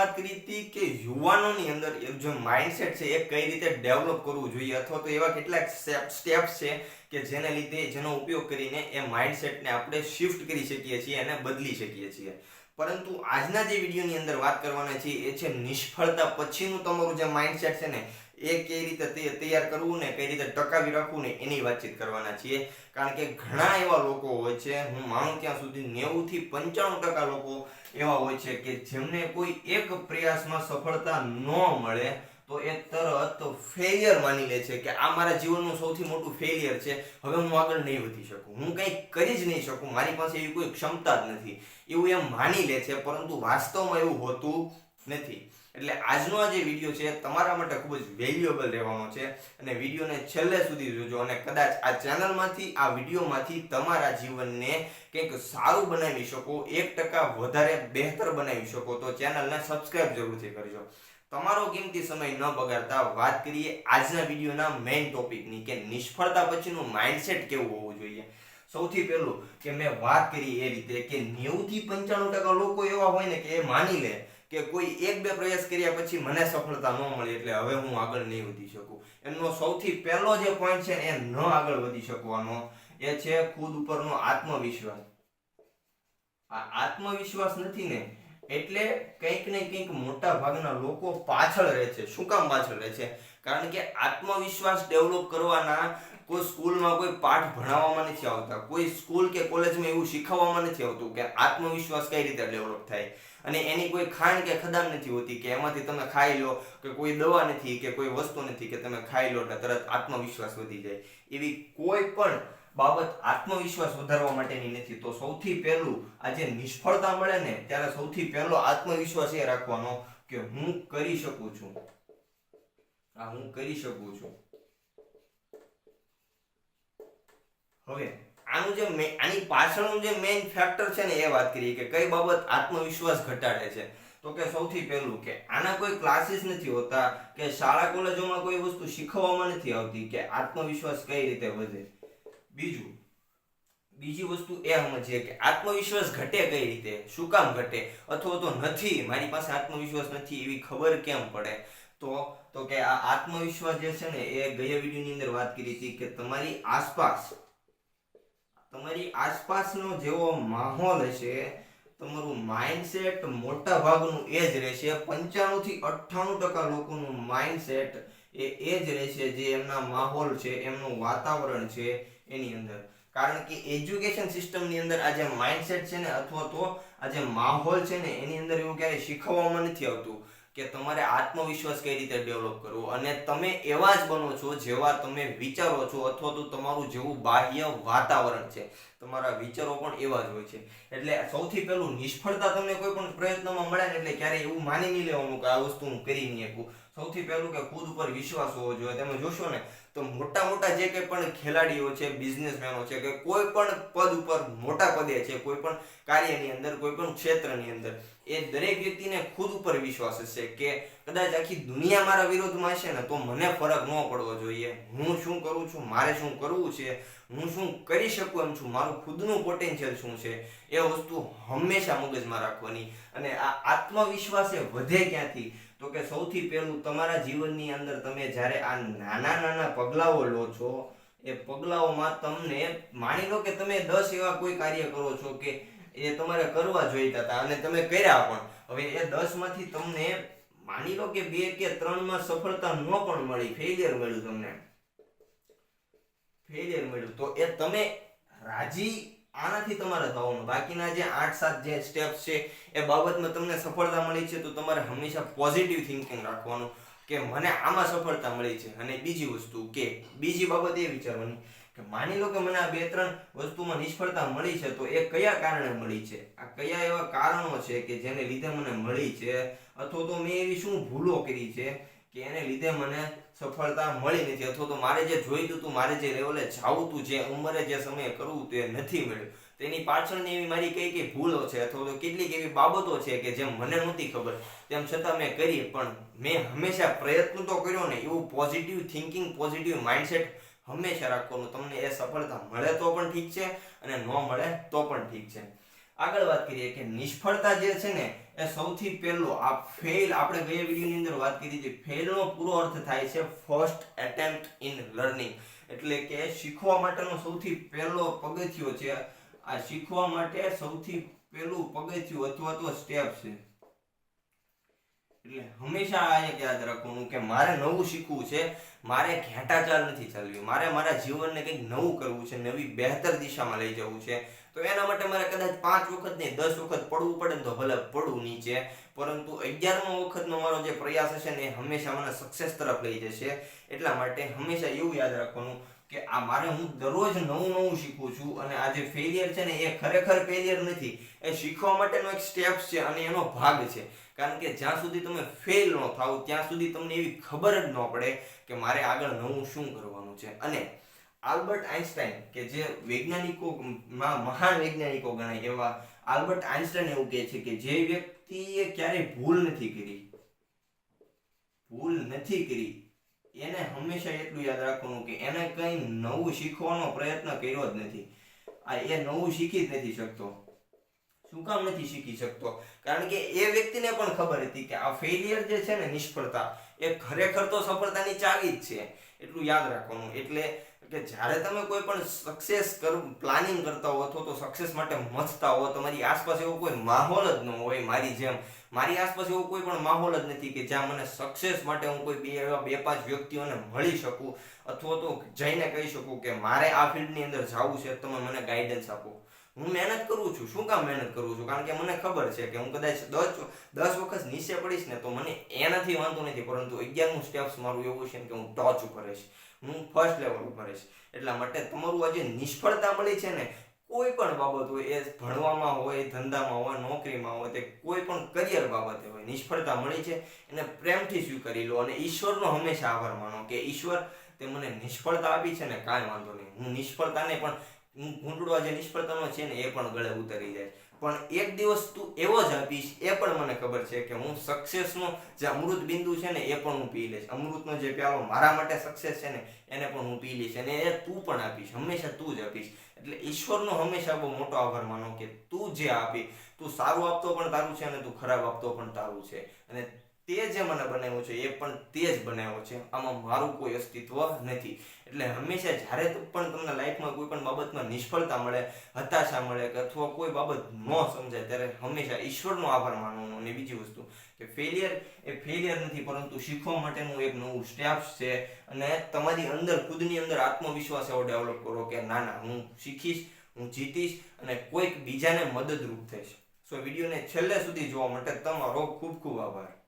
વાત કરી હતી કે યુવાનોની અંદર જે માઇન્ડસેટ છે એ કઈ રીતે ડેવલપ કરવું જોઈએ અથવા તો એવા કેટલાક સ્ટેપ્સ છે કે જેને લીધે, જેનો ઉપયોગ કરીને એ માઇન્ડસેટને આપણે શિફ્ટ કરી શકીએ છીએ અને બદલી શકીએ છીએ. પરંતુ આજના જે વિડીયોની અંદર વાત કરવાના છે એ છે નિષ્ફળતા. પછીનું તમારું જે માઇન્ડસેટ છે ને એ કઈ રીતે તે તૈયાર કરવું ને કઈ રીતે ટકાવી રાખવું ને એની વાતચીત કરવાના છીએ. કારણ કે ઘણા એવા લોકો હોય છે, હું માનું ત્યાં સુધી નેવું થી પંચાણું ટકા લોકો એવા હોય છે કે જેમને કોઈ એક પ્રયાસમાં સફળતા ન મળે, તો એ તરત ફેલિયર માની લે છે કે આ મારા જીવનનું સૌથી મોટું ફેલિયર છે, હવે હું આગળ નહીં વધી શકું. હું કંઈ કરી જ નહીં શકું, મારી પાસે એવી કોઈ ક્ષમતા જ નથી. એવું એમ માની લે છે, પરંતુ વાસ્તવમાં એવું હોતું નથી. એટલે આજનો આ જે વીડિયો છે, તમારા માટે ખૂબ જ વેલ્યુએબલ રહેવાનો છે અને વિડીયોને છેલ્લે સુધી જોજો અને કદાચ આ ચેનલમાંથી આ વિડીયોમાંથી તમારા જીવનને કંઈક સારું બનાવી શકો, એક ટકા વધારે બહેતર બનાવી શકો, તો ચેનલને સબસ્ક્રાઇબ જરૂરથી કરજો. તમારો કિંમતી સમય ન બગાડતા વાત કરીએ આજના વિડીયોના મેઇન ટોપિકની કે નિષ્ફળતા પછીનું માઇન્ડસેટ કેવું હોવું જોઈએ. સૌથી પહેલું કે મેં વાત કરી એ રીતે કે નેવું થી પંચાણું ટકા લોકો એવા હોય ને કે એ માની લે કે કોઈ એક બે પ્રયાસ કર્યા પછી મને સફળતા ન મળી એટલે હવે હું આગળ નહીં વધી શકું. એમનો સૌથી પહેલો જે પોઈન્ટ છે એ ન આગળ વધી શકવાનો એ છે ખુદ ઉપરનો આત્મવિશ્વાસ. આ આત્મવિશ્વાસ નથી ને એટલે કંઈક ને કંઈક મોટા ભાગના લોકો પાછળ રહે છે. શું કામ પાછળ રહે છે? કારણ કે આત્મવિશ્વાસ ડેવલપ કરવાના કોઈ સ્કૂલમાં કોઈ પાઠ ભણાવવામાં નથી આવતા, કોઈ સ્કૂલ કે કોલેજમાં એવું શીખવવામાં નથી આવતું કે આત્મવિશ્વાસ કઈ રીતે ડેવલપ થાય. અને એની કોઈ ખાણ કે ખદાન નથી હોતી કે એમાંથી તમે ખાઈ લો કે કોઈ દવા નથી કે કોઈ વસ્તુ નથી કે તમે ખાઈ લો એટલે તરત આત્મવિશ્વાસ વધી જાય. એવી કોઈ પણ બાબત આત્મવિશ્વાસ વધારવા માટેની નથી. તો સૌથી પહેલું આ જે નિષ્ફળતા મળે ને ત્યારે સૌથી પહેલો આત્મવિશ્વાસ એ રાખવાનો કે હું કરી શકું છું. આ હું કરી શકું છું. હવે, આનું જે આની પાછળનું જે મેઇન ફેક્ટર છે ને એ વાત કરીએ કે કઈ બાબત આત્મવિશ્વાસ ઘટાડે છે. તો કે સૌથી પહેલું કે આના કોઈ ક્લાસીસ નથી હોતા, કે શાળા, કોલેજોમાં કોઈ વસ્તુ શીખવવામાં નથી આવતી કે આત્મવિશ્વાસ કઈ રીતે વધે. બીજું, બીજી વસ્તુ એ સમજીએ કે આત્મવિશ્વાસ ઘટે કઈ રીતે, શું કામ ઘટે, અથવા તો નથી, મારી પાસે આત્મવિશ્વાસ નથી એવી ખબર કેમ પડે? તો તો કે આ આત્મવિશ્વાસ જે છે ને એ ગયા વિડીયોની અંદર વાત કરી હતી કે તમારી આસપાસ તમારી આસપાસનો જેવો માહોલ હશે, તમારું માઇન્ડસેટ મોટા ભાગનું એ જ રહેશે. પંચાણું થી અઠ્ઠાણું ટકા લોકોનું માઇન્ડસેટ એ એ જ રહેશે જે એમના માહોલ છે, એમનું વાતાવરણ છે એની અંદર. કારણ કે એજ્યુકેશન સિસ્ટમની અંદર આ જે માઇન્ડસેટ છે ને, અથવા તો આ જે માહોલ છે ને, એની અંદર એવું ક્યારેય શીખવવામાં નથી આવતું. કે તમારે આત્મવિશ્વાસ કઈ રીતે ડેવલપ કરવો? અને તમે એવા જ બનો છો જેવા તમે વિચારો છો અથવા તો તમારું જેવું બાહ્ય વાતાવરણ છે. તમારા વિચારો પણ એવા જ હોય છે. એટલે સૌથી પહેલું નિષ્ફળતા તમને કોઈ પણ પ્રયત્નમાં મળે ને એટલે ક્યારેય એવું માની નહીં લેવાનું કે આ વસ્તુ હું કરી નહીં શકું. સૌથી પહેલું કે ખુદ ઉપર વિશ્વાસ હોવો જોઈએ. તમે જોશો ને તો મોટા મોટા જે કંઈ પણ ખેલાડીઓ છે બિઝનેસમેનો છે, કે કોઈ પણ પદ ઉપર મોટા પદે છે, કોઈ પણ કાર્યની અંદર, કોઈ પણ ક્ષેત્રની અંદર, એ દરેક વ્યક્તિને ખુદ ઉપર વિશ્વાસ હશે કે કદાચ આખી દુનિયા મારા વિરોધમાં છે ને, તો મને ફરક ન પડવો જોઈએ. હું શું કરું છું? મારે શું કરવું છે? હું શું કરી શકું એમ છું? મારું ખુદનું પોટેન્શિયલ શું છે? એ વસ્તુ હંમેશા મગજમાં રાખવાની. અને આ આત્મવિશ્વાસ એ વધે ક્યાંથી? તો કે સૌથી પહેલું તમારા જીવનની અંદર તમે જ્યારે આ નાના નાના પગલાઓ લો છો, એ પગલાઓમાં તમને માની લો કે તમે દસ એવા કોઈ કાર્ય કરો છો કે એ તમારે કરવા જોઈતા હતા અને તમે કર્યા પણ. હવે એ દસમાંથી તમને માની લો કે બે કે ત્રણમાં સફળતા ન પણ મળી ફેલિયર મળ્યું તમને. ફેલિયર મળ્યું. તો એ તમે રાજી આનાથી તમારે થવાનું. બાકીના જે આઠ સાત જે સ્ટેપ્સ છે, એ બાબતમાં તમને સફળતા મળી છે, તો તમારે હંમેશા પોઝિટિવ થિંકિંગ રાખવાનું કે મને આમાં સફળતા મળી છે. અને બીજી વસ્તુ કે, બીજી બાબત એ વિચારવાની કે માની લો કે મને આ બે ત્રણ વસ્તુમાં નિષ્ફળતા મળી છે, તો એ કયા કારણે મળી છે? આ કયા એવા કારણો છે કે જેને લીધે મને મળી છે? અથવા તો મેં એવી શું ભૂલો કરી છે? કે એને લીધે મને સફળતા મળી નથી. અથવા તો મારે જે જોઈતું હતું, મારે જે લેવલે જાવું હતું, જે ઉંમરે જે સમયે કરવું હતું, એ નથી મળ્યું. તેની પાછળની એવી મારી કઈ કઈ ભૂલો છે, અથવા તો કેટલીક એવી બાબતો છે કે જેમ મને નહોતી ખબર, તેમ છતાં મેં કરી પણ મેં હંમેશા પ્રયત્ન તો કર્યો ને, એવું પોઝિટિવ થિંકિંગ પોઝિટિવ માઇન્ડસેટ હંમેશા રાખવાનું. તમને એ સફળતા મળે તો પણ ઠીક છે, અને ન મળે તો પણ ઠીક છે. આગળ વાત કરીએ કે નિષ્ફળતા જે છે ને, એ સૌથી પહેલો આ ફેલ આપણે ગયા વિડીયોની અંદર વાત કરી હતી ફેલનો પૂરો અર્થ થાય છે ફર્સ્ટ એટેમ્પ્ટ ઇન લર્નિંગ એટલે કે શીખવા માટેનો સૌથી પહેલો પગથિયો છે, આ શીખવા માટે સૌથી પહેલું પગથિયું અથવા તો સ્ટેપ છે. એટલે હંમેશા આ એક યાદ રાખવાનું કે મારે નવું શીખવું છે, મારે ઘેટાચાલ નથી ચાલવી, મારે મારા જીવનને કંઈક નવું કરવું છે, નવી બહેતર દિશામાં લઈ જવું છે. તો એના માટે મારે કદાચ પાંચ વખત નહીં, દસ વખત પડવું પડે ને તો ભલે પડવું નીચે. પરંતુ અગિયારમો વખતનો મારો જે પ્રયાસ હશે ને એ હંમેશા મને સક્સેસ તરફ લઈ જશે. એટલા માટે હંમેશા એવું યાદ રાખવાનું કે આ મારે હું દરરોજ નવું નવું શીખું છું અને આ જે ફેલિયર છે ને એ ખરેખર ફેલિયર નથી. એ શીખવા માટેનો એક સ્ટેપ છે અને એનો ભાગ છે. કારણ કે જ્યાં સુધી તમે ફેલ ન થાવ ત્યાં સુધી તમને એવી ખબર જ ન પડે કે મારે આગળ નવું શું કરવાનું છે. અને આલ્બર્ટ આઇન્સ્ટાઈન કે જે વૈજ્ઞાનિકો મહાન વૈજ્ઞાનિકો ગણાય, એવા આલ્બર્ટ આઇન્સ્ટાઈન એવું કહે છે કે જે વ્યક્તિએ ક્યારેય ભૂલ નથી કરી. ભૂલ નથી કરી. એને હંમેશા એટલું યાદ રાખવાનું કે એને કંઈ નવું શીખવાનો પ્રયત્ન કર્યો જ નથી. આ એ નવું શીખી જ નથી શકતો. શું કામ નથી શીખી શકતો? કારણ કે એ વ્યક્તિને પણ ખબર હતી કે આ ફેલિયર જે છે ને નિષ્ફળતા, એ ખરેખર તો સફળતાની ચાવી જ છે. એટલું યાદ રાખવાનું. એટલે કે જ્યારે તમે કોઈ પણ સક્સેસ કરું પ્લાનિંગ કરતા હો અથવા તો સક્સેસ માટે મથતા હો, તમારી આસપાસ એવો કોઈ માહોલ જ ન હોય મારી જેમ. મારી આસપાસ એવો કોઈ પણ માહોલ જ નથી કે જ્યાં મને સક્સેસ માટે હું કોઈ બે એવા બે પાંચ વ્યક્તિઓને મળી શકું અથવા તો જઈને કહી શકું કે મારે આ ફિલ્ડની અંદર જવું છે, તમે મને ગાઈડન્સ આપો. હું મહેનત કરું છું. શું કામ મહેનત કરું છું? કારણ કે મને ખબર છે કે હું કદાચ દસ દસ વખત નીચે પડીશ ને તો મને એનાથી વાંધો નથી. પરંતુ અગિયારનું સ્ટેપ્સ મારું એવું છે કે હું ટોચ ઉપર રહીશ. હું ફર્સ્ટ લેવલ ઉપર રહીશ. એટલા માટે તમારું આ જે નિષ્ફળતા મળી છે ને, કોઈ પણ બાબત હોય, એ ભણવામાં હોય, ધંધામાં હોય, નોકરીમાં હોય, તે કોઈ પણ કરિયર બાબતે હોય, નિષ્ફળતા મળી છે. એને પ્રેમથી સ્વીકારી લો અને ઈશ્વરનો હંમેશા આભાર માનો કે ઈશ્વર તે મને નિષ્ફળતા આપી છે ને કાંઈ વાંધો નહીં. હું નિષ્ફળતાને પણ ઘૂંટડો જે નિષ્ફળતાનો છે ને એ પણ ગળે ઉતરી જાય. પણ એક દિવસ તું એવો જ આપીશ, એ પણ મને ખબર છે કે હું સક્સેસનો જે અમૃત બિંદુ છે ને એ પણ હું પી લઈશ. અમૃતનો જે પ્યાલો મારા માટે સક્સેસ છે ને, એને પણ હું પી લઈશ અને એ તું પણ આપીશ. હંમેશા તું જ આપીશ. એટલે ઈશ્વરનો હંમેશા બહુ મોટો આભાર માનો કે તું જે આપી, તું સારું આપતો પણ તારું છે અને તું ખરાબ આપતો પણ તારું છે. અને તે જે મને બનાવ્યો છે, એ પણ તે જ બનાવ્યો છે. આમાં મારું કોઈ અસ્તિત્વ નથી. એટલે હંમેશા જ્યારે પણ તમને લાઈફમાં કોઈ પણ બાબતમાં નિષ્ફળતા મળે, હતાશા મળે કે અથવા કોઈ બાબત ન સમજાય, ત્યારે હંમેશા ઈશ્વરનો આભાર માનવાનો અને બીજી વસ્તુ કે ફેલિયર એ ફેલિયર નથી, પરંતુ શીખવા માટેનું એક નવું સ્ટેપ્સ છે અને તમારી અંદર, ખુદની અંદર આત્મવિશ્વાસ એવો ડેવલપ કરો કે ના ના, હું શીખીશ, હું જીતીશ અને કોઈક બીજાને મદદરૂપ થઈશ. સો વિડીયોને છેલ્લે સુધી જોવા માટે તમારો ખૂબ ખૂબ આભાર.